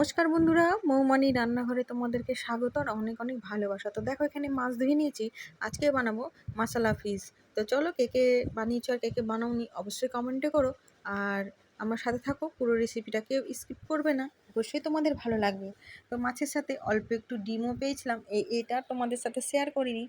নমস্কার বন্ধুরা, মৌমানি রান্নাঘরে তোমাদেরকে স্বাগত আর অনেক অনেক ভালোবাসা। তো দেখো এখানে মাছ ধুয়ে নিয়েছি, আজকে বানাবো মশলা ফিশ তো চলো কে কে বানিয়েছো আর কে কে বানাওনি অবশ্যই কমেন্টে করো। আর আমার সাথে থাকো, পুরো রেসিপিটা কেউ স্কিপ করবে না, অবশ্যই তোমাদের ভালো লাগবে। তো মাছের সাথে অল্প একটু ডিমও পেয়েছিলাম, এই এটা তোমাদের সাথে শেয়ার করিনি।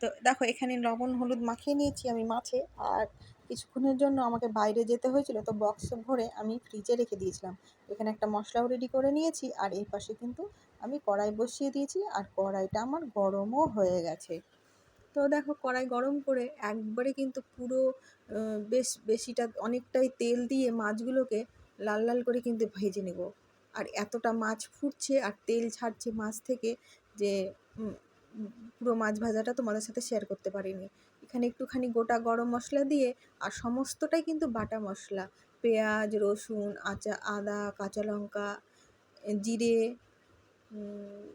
তো দেখো এখানে লবণ, হলুদ মাখিয়ে নিয়েছি আমি মাছে, আর কিছুক্ষণের জন্য আমাকে বাইরে যেতে হয়েছিল, তো বক্স ভরে আমি ফ্রিজে রেখে দিয়েছিলাম। এখানে একটা মশলাও রেডি করে নিয়েছি, আর এই পাশে কিন্তু আমি কড়াই বসিয়ে দিয়েছি, আর কড়াইটা আমার গরমও হয়ে গেছে। তো দেখো, কড়াই গরম করে একবারে কিন্তু পুরো বেশ বেশিটা, অনেকটাই তেল দিয়ে মাছগুলোকে লাল লাল করে কিন্তু ভেজে নেব। আর এতটা মাছ ফুটছে, আর তেল ছাড়ছে মাছ থেকে যে পুরো মাছ ভাজাটা তোমাদের সাথে শেয়ার করতে পারিনি। এখানে একটুখানি গোটা গরম মশলা দিয়ে আর সমস্তটাই কিন্তু বাটা মশলা। পেঁয়াজ, রসুন, আচা, আদা, কাঁচা লঙ্কা, জিরে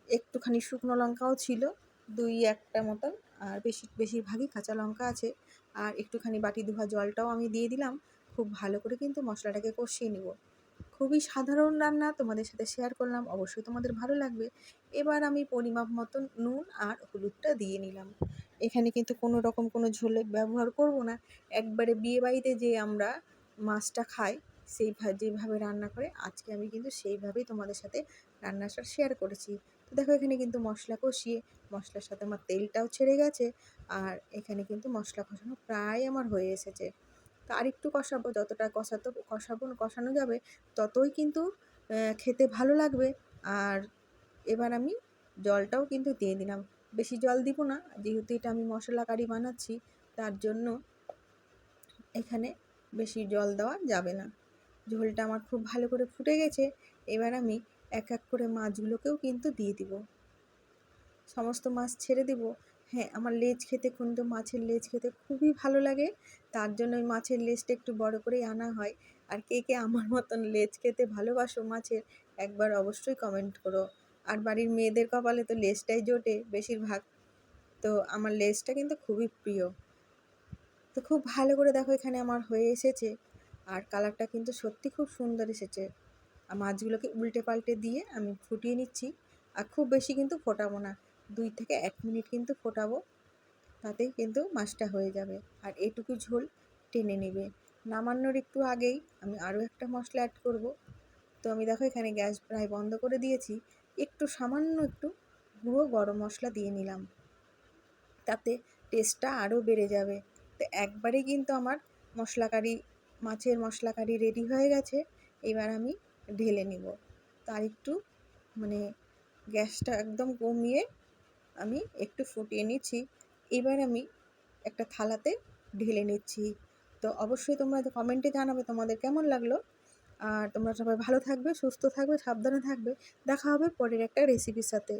একটুখানি শুকনো লঙ্কাও ছিল, দুই একটা মতন। আর বেশি, বেশিরভাগই কাঁচা লঙ্কা আছে। আর একটুখানি বাটি ধোয়া জলটাও আমি দিয়ে দিলাম। খুব ভালো করে কিন্তু মশলাটাকে কষিয়ে নেব। খুবই সাধারণ রান্না তোমাদের সাথে শেয়ার করলাম, অবশ্যই তোমাদের ভালো লাগবে। এবার আমি পরিমাপ মতন নুন আর হলুদটা দিয়ে নিলাম। এখানে কিন্তু কোনো রকম কোনো ঝোলে ব্যবহার করব না। একবারে বিয়েবাড়িতে যে আমরা মাছটা খাই, সেই যেভাবে রান্না করে, আজকে আমি কিন্তু সেইভাবেই তোমাদের সাথে রান্নাটা শেয়ার করেছি। তো দেখো এখানে কিন্তু মশলা কষিয়ে, মশলার সাথে আমার তেলটাও ছেড়ে গেছে। আর এখানে কিন্তু মশলা কষানো প্রায় আমার হয়ে এসেছে। তো আরেকটু কষাবো, যতটা কষাতো, কষাবো, কষানো যাবে, ততই কিন্তু খেতে ভালো লাগবে। আর এবার আমি জলটাও কিন্তু দিয়ে দিলাম। বেশি জল দিব না, যেহেতু এটা আমি মশলা কারি বানাচ্ছি, তার জন্য এখানে বেশি জল দেওয়া যাবে না। ঝোলটা আমার খুব ভালো করে ফুটে গেছে, এবার আমি এক এক করে মাছগুলোকেও কিন্তু দিয়ে দিব। সমস্ত মাছ ছেড়ে দিব হ্যাঁ আমার লেজ খেতে কিন্তু মাছের লেজ খেতে খুবই ভালো লাগে। তার জন্য ওই মাছের লেজটা একটু বড় করেই আনা হয়। আর কে কে আমার মতন লেজ খেতে ভালোবাসো মাছের, একবার অবশ্যই কমেন্ট করো। আর বাড়ির মেয়েদের কপালে তো লেজটাই জোটে বেশিরভাগ। তো আমার লেজটা কিন্তু খুবই প্রিয়। তো খুব ভালো করে দেখো এখানে আমার হয়ে এসেছে। আর কালারটা কিন্তু সত্যি খুব সুন্দর এসেছে। আর মাছগুলোকে উল্টে পাল্টে দিয়ে আমি ফুটিয়ে নিচ্ছি। আর খুব বেশি কিন্তু ফোটাবো না। দুই থেকে এক মিনিট কিন্তু ফোটাবো, তাতেই কিন্তু মাছটা হয়ে যাবে। আর এটুকু ঝোল টেনে নেবে। নামানোর একটু আগেই আমি আরও একটা মশলা অ্যাড করব। তো আমি দেখো এখানে গ্যাস প্রায় বন্ধ করে দিয়েছি। একটু সামান্য একটু গুঁড়ো গরম মশলা দিয়ে নিলাম। তাতে টেস্টটা আরও বেড়ে যাবে। তো একবারে কিন্তু আমার মশলাকারি, মাছের মশলাকারি রেডি হয়ে গেছে। এবার আমি ঢেলে নিব। তার একটু মানে গ্যাসটা একদম কমিয়ে আমি একটু ফুটিয়ে নিচ্ছি। এবার আমি একটা থালাতে ঢেলে নিচ্ছি। তো অবশ্যই তোমরা কমেন্টে জানাবে তোমাদের কেমন লাগল। আর তোমরা সবাই ভালো থাকবে, সুস্থ থাকবে, সাবধানে থাকবে। দেখা হবে পরের একটা রেসিপির সাথে।